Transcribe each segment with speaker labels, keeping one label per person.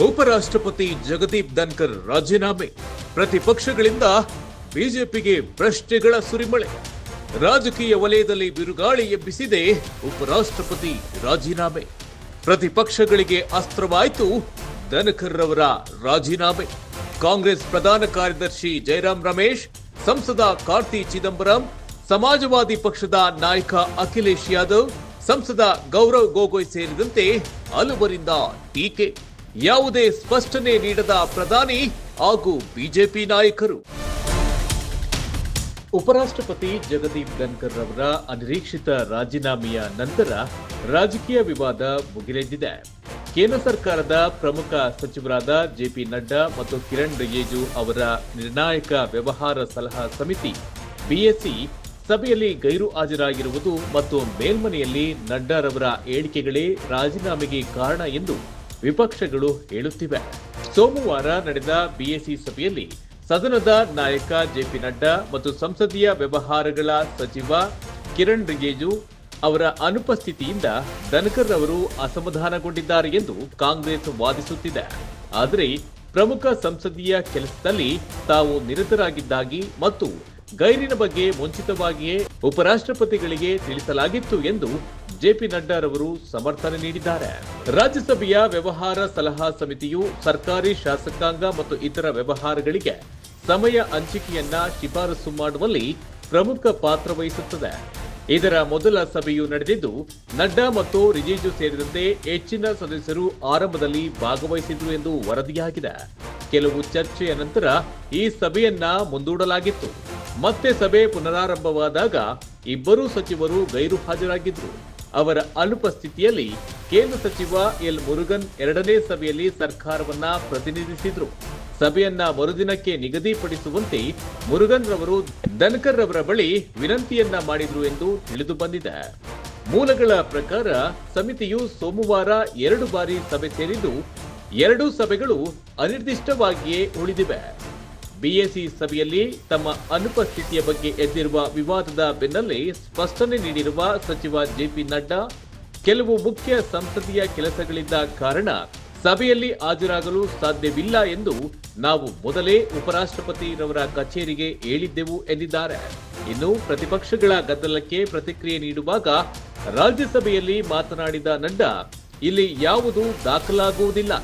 Speaker 1: ಉಪರಾಷ್ಟ್ರಪತಿ ಜಗದೀಪ್ ಧನ್ಕರ್ ರಾಜೀನಾಮೆ. ಪ್ರತಿಪಕ್ಷಗಳಿಂದ ಬಿಜೆಪಿಗೆ ಪ್ರಶ್ನೆಗಳ ಸುರಿಮಳೆ. ರಾಜಕೀಯ ವಲಯದಲ್ಲಿ ಬಿರುಗಾಳಿ ಎಬ್ಬಿಸಿದೆ ಉಪರಾಷ್ಟ್ರಪತಿ ರಾಜೀನಾಮೆ. ಪ್ರತಿಪಕ್ಷಗಳಿಗೆ ಅಸ್ತ್ರವಾಯಿತು ಧನ್ಕರ್ ರವರ ರಾಜೀನಾಮೆ. ಕಾಂಗ್ರೆಸ್ ಪ್ರಧಾನ ಕಾರ್ಯದರ್ಶಿ ಜಯರಾಮ್ ರಮೇಶ್, ಸಂಸದ ಕಾರ್ತಿ ಚಿದಂಬರಂ, ಸಮಾಜವಾದಿ ಪಕ್ಷದ ನಾಯಕ ಅಖಿಲೇಶ್ ಯಾದವ್, ಸಂಸದ ಗೌರವ್ ಗೊಗೊಯ್ ಸೇರಿದಂತೆ ಹಲವರಿಂದ ಟೀಕೆ. ಯಾವುದೇ ಸ್ಪಷ್ಟನೆ ನೀಡದ ಪ್ರಧಾನಿ ಹಾಗೂ ಬಿಜೆಪಿ ನಾಯಕರು. ಉಪರಾಷ್ಟ್ರಪತಿ ಜಗದೀಪ್ ಧನ್ಕರ್ ರವರ ಅನಿರೀಕ್ಷಿತ ರಾಜೀನಾಮೆಯ ನಂತರ ರಾಜಕೀಯ ವಿವಾದ ಮುಗಿಲೆದ್ದಿದೆ. ಕೇಂದ್ರ ಸರ್ಕಾರದ ಪ್ರಮುಖ ಸಚಿವರಾದ ಜೆಪಿ ನಡ್ಡಾ ಮತ್ತು ಕಿರಣ್ ರಿಜಿಜು ಅವರ ನಿರ್ಣಾಯಕ ವ್ಯವಹಾರ ಸಲಹಾ ಸಮಿತಿ, ಬಿಎಸ್ಸಿ, ಸಭೆಯಲ್ಲಿ ಗೈರು ಹಾಜರಾಗಿರುವುದು ಮತ್ತು ಮೇಲ್ಮನೆಯಲ್ಲಿ ನಡ್ಡಾರವರ ಹೇಳಿಕೆಗಳೇ ರಾಜೀನಾಮೆಗೆ ಕಾರಣ ಎಂದು ವಿಪಕ್ಷಗಳು ಹೇಳುತ್ತಿವೆ. ಸೋಮವಾರ ನಡೆದ ಬಿಎಸ್ಸಿ ಸಭೆಯಲ್ಲಿ ಸದನದ ನಾಯಕ ಜೆಪಿ ನಡ್ಡಾ ಮತ್ತು ಸಂಸದೀಯ ವ್ಯವಹಾರಗಳ ಸಚಿವ ಕಿರಣ್ ರಿಜಿಜು ಅವರ ಅನುಪಸ್ಥಿತಿಯಿಂದ ದನಕರ್ ಅವರು ಅಸಮಾಧಾನಗೊಂಡಿದ್ದಾರೆ ಎಂದು ಕಾಂಗ್ರೆಸ್ ವಾದಿಸುತ್ತಿದೆ. ಆದರೆ ಪ್ರಮುಖ ಸಂಸದೀಯ ಕೆಲಸದಲ್ಲಿ ತಾವು ನಿರತರಾಗಿದ್ದಾಗಿ ಮತ್ತು ಗೈರಿನ ಬಗ್ಗೆ ಮುಂಚಿತವಾಗಿಯೇ ಉಪರಾಷ್ಟ್ರಪತಿಗಳಿಗೆ ತಿಳಿಸಲಾಗಿತ್ತು ಎಂದು ಜೆಪಿ ನಡ್ಡಾರವರು ಸಮರ್ಥನೆ ನೀಡಿದ್ದಾರೆ. ರಾಜ್ಯಸಭೆಯ ವ್ಯವಹಾರ ಸಲಹಾ ಸಮಿತಿಯು ಸರ್ಕಾರಿ ಶಾಸಕಾಂಗ ಮತ್ತು ಇತರ ವ್ಯವಹಾರಗಳಿಗೆ ಸಮಯ ಹಂಚಿಕೆಯನ್ನ ಶಿಫಾರಸು ಮಾಡುವಲ್ಲಿ ಪ್ರಮುಖ ಪಾತ್ರ ವಹಿಸುತ್ತದೆ. ಇದರ ಮೊದಲ ಸಭೆಯು ನಡೆದಿದ್ದು, ನಡ್ಡಾ ಮತ್ತು ರಿಜಿಜು ಸೇರಿದಂತೆ ಹೆಚ್ಚಿನ ಸದಸ್ಯರು ಆರಂಭದಲ್ಲಿ ಭಾಗವಹಿಸಿದ್ರು ಎಂದು ವರದಿಯಾಗಿದೆ. ಕೆಲವು ಚರ್ಚೆಯ ನಂತರ ಈ ಸಭೆಯನ್ನ ಮುಂದೂಡಲಾಗಿತ್ತು. ಮತ್ತೆ ಸಭೆ ಪುನರಾರಂಭವಾದಾಗ ಇಬ್ಬರೂ ಸಚಿವರು ಗೈರು ಹಾಜರಾಗಿದ್ರು ಅವರ ಅನುಪಸ್ಥಿತಿಯಲ್ಲಿ ಕೇಂದ್ರ ಸಚಿವ ಎಲ್ ಮುರುಗನ್ ಎರಡನೇ ಸಭೆಯಲ್ಲಿ ಸರ್ಕಾರವನ್ನ ಪ್ರತಿನಿಧಿಸಿದ್ರು. ಸಭೆಯನ್ನ ಮರುದಿನಕ್ಕೆ ನಿಗದಿಪಡಿಸುವಂತೆ ಮುರುಗನ್ ರವರು ಧನ್ಕರ್ ರವರ ಬಳಿ ವಿನಂತಿಯನ್ನ ಮಾಡಿದ್ರು ಎಂದು ತಿಳಿದು ಬಂದಿದೆ. ಮೂಲಗಳ ಪ್ರಕಾರ ಸಮಿತಿಯು ಸೋಮವಾರ ಎರಡು ಬಾರಿ ಸಭೆ ಸೇರಿದ್ದು, ಎರಡೂ ಸಭೆಗಳು ಅನಿರ್ದಿಷ್ಟವಾಗಿಯೇ ಉಳಿದಿವೆ. ಬಿಎಸ್ಸಿ ಸಭೆಯಲ್ಲಿ ತಮ್ಮ ಅನುಪಸ್ಥಿತಿಯ ಬಗ್ಗೆ ಎದ್ದಿರುವ ವಿವಾದದ ಬೆನ್ನಲ್ಲೇ ಸ್ಪಷ್ಟನೆ ನೀಡಿರುವ ಸಚಿವ ಜೆಪಿ ನಡ್ಡಾ, ಕೆಲವು ಮುಖ್ಯ ಸಂಸದೀಯ ಕೆಲಸಗಳಿದ್ದ ಕಾರಣ ಸಭೆಯಲ್ಲಿ ಹಾಜರಾಗಲು ಸಾಧ್ಯವಿಲ್ಲ ಎಂದು ನಾವು ಮೊದಲೇ ಉಪರಾಷ್ಟ್ರಪತಿರವರ ಕಚೇರಿಗೆ ಹೇಳಿದ್ದೆವು ಎಂದಿದ್ದಾರೆ. ಇನ್ನು ಪ್ರತಿಪಕ್ಷಗಳ ಗದ್ದಲಕ್ಕೆ ಪ್ರತಿಕ್ರಿಯೆ ನೀಡುವಾಗ ರಾಜ್ಯಸಭೆಯಲ್ಲಿ ಮಾತನಾಡಿದ ನಡ್ಡಾ, ಇಲ್ಲಿ ಯಾವುದು ದಾಖಲಾಗುವುದಿಲ್ಲ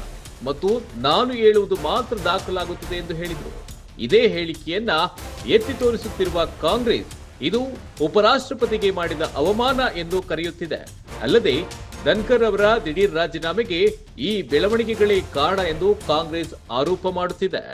Speaker 1: ಮತ್ತು ನಾನು ಹೇಳುವುದು ಮಾತ್ರ ದಾಖಲಾಗುತ್ತದೆ ಎಂದು ಹೇಳಿದರು. ಇದೇ ಹೇಳಿಕೆಯನ್ನ ಎತ್ತಿ ತೋರಿಸುತ್ತಿರುವ ಕಾಂಗ್ರೆಸ್ ಇದು ಉಪರಾಷ್ಟ್ರಪತಿಗೆ ಮಾಡಿದ ಅವಮಾನ ಎಂದು ಕರೆಯುತ್ತಿದೆ. ಅಲ್ಲದೆ ಧನ್ಕರ್ ಅವರ ದಿಢೀರ್ ರಾಜೀನಾಮೆಗೆ ಈ ಬೆಳವಣಿಗೆಗಳೇ ಕಾರಣ ಎಂದು ಕಾಂಗ್ರೆಸ್ ಆರೋಪ ಮಾಡುತ್ತಿದೆ.